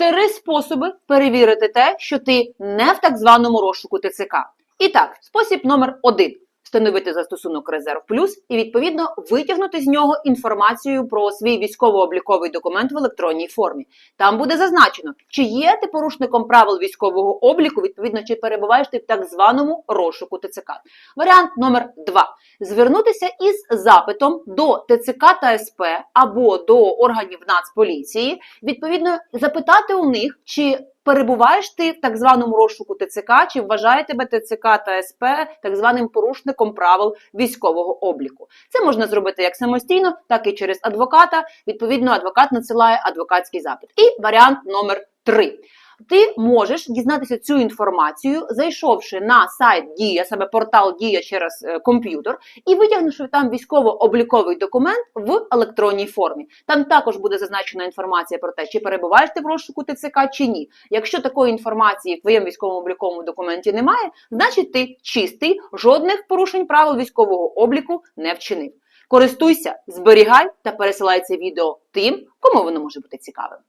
три способи перевірити те, що ти не в так званому розшуку ТЦК. І так, спосіб номер один. Встановити застосунок Резерв Плюс і відповідно витягнути з нього інформацію про свій військово-обліковий документ в електронній формі. Там буде зазначено, чи є ти порушником правил військового обліку, відповідно, чи перебуваєш ти в так званому розшуку ТЦК. Варіант номер два: звернутися із запитом до ТЦК та СП або до органів Нацполіції, відповідно, запитати у них, чи перебуваєш ти в так званому розшуку ТЦК, чи вважає тебе ТЦК та СП так званим порушником правил військового обліку. Це можна зробити як самостійно, так і через адвоката. Відповідно, адвокат надсилає адвокатський запит. І варіант номер три. Ти можеш дізнатися цю інформацію, зайшовши на сайт Дія, саме портал Дія через е, комп'ютер, і витягнувши там військово-обліковий документ в електронній формі. Там також буде зазначена інформація про те, чи перебуваєш ти в розшуку ТЦК чи ні. Якщо такої інформації в твоєму військово-обліковому документі немає, значить ти чистий, жодних порушень правил військового обліку не вчинив. Користуйся, зберігай та пересилай це відео тим, кому воно може бути цікавим.